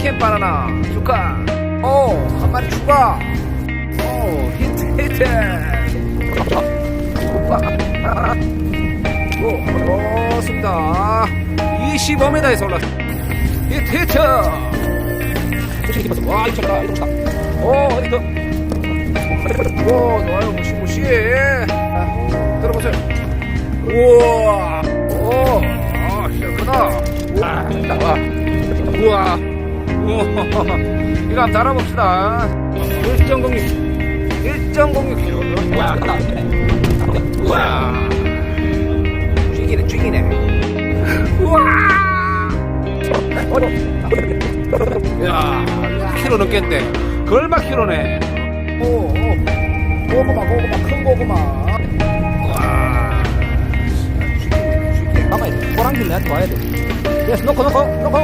치킨 바나나. 축하 오한 마리 추가. 오 히트 히트. 오 좋습니다. 25m에서 올랐어 히트 히트. 조심히 깊었어 와 이거 좋다 이거 좋다. 오 어디 더 오, 좋아요. 무시 무시. 자, 들어보세요. 우와. 우와. 우와. 이거 한번 달아봅시다. 1.06. 1.06kg. 우와, 크다. 우와. 쥐기네, 쥐기네. 우와. 야, 키로 넘겠네. 걸마 키로네. 오, 오. 고구마, 고구마, 큰 고구마. 와. 가만히, 호랑이를 내한테 와야 돼. 됐어, 놓고, 놓고, 놓고.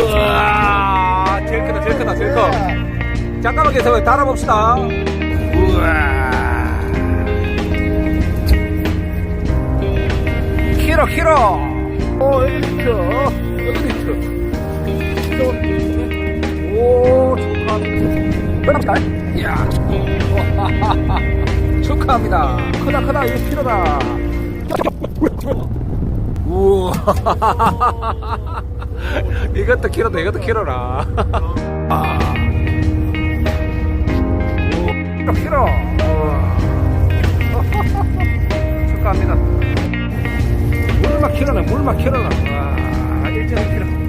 우와, 제일 크다, 제일 크다, 제일 커. 잠깐만 계속 달아봅시다. 우와. 키로, 키로. 여기 미터. 오, 축하합니다. 이야, 축하합니다. 크다, 크다, 이거 필요다. 우와. 이것도 키로다, 이것도 키로라. 아. 오, 키로. 축하합니다. 물막 키로네, 물막 키로나. 와, 1.1kg. 씨앗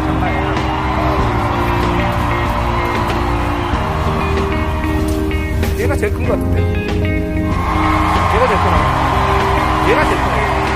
장난 아닙니다 장난 아니야 얘가 제일 큰 것 같은데? 얘가 제일 크나? 얘가 제일 크네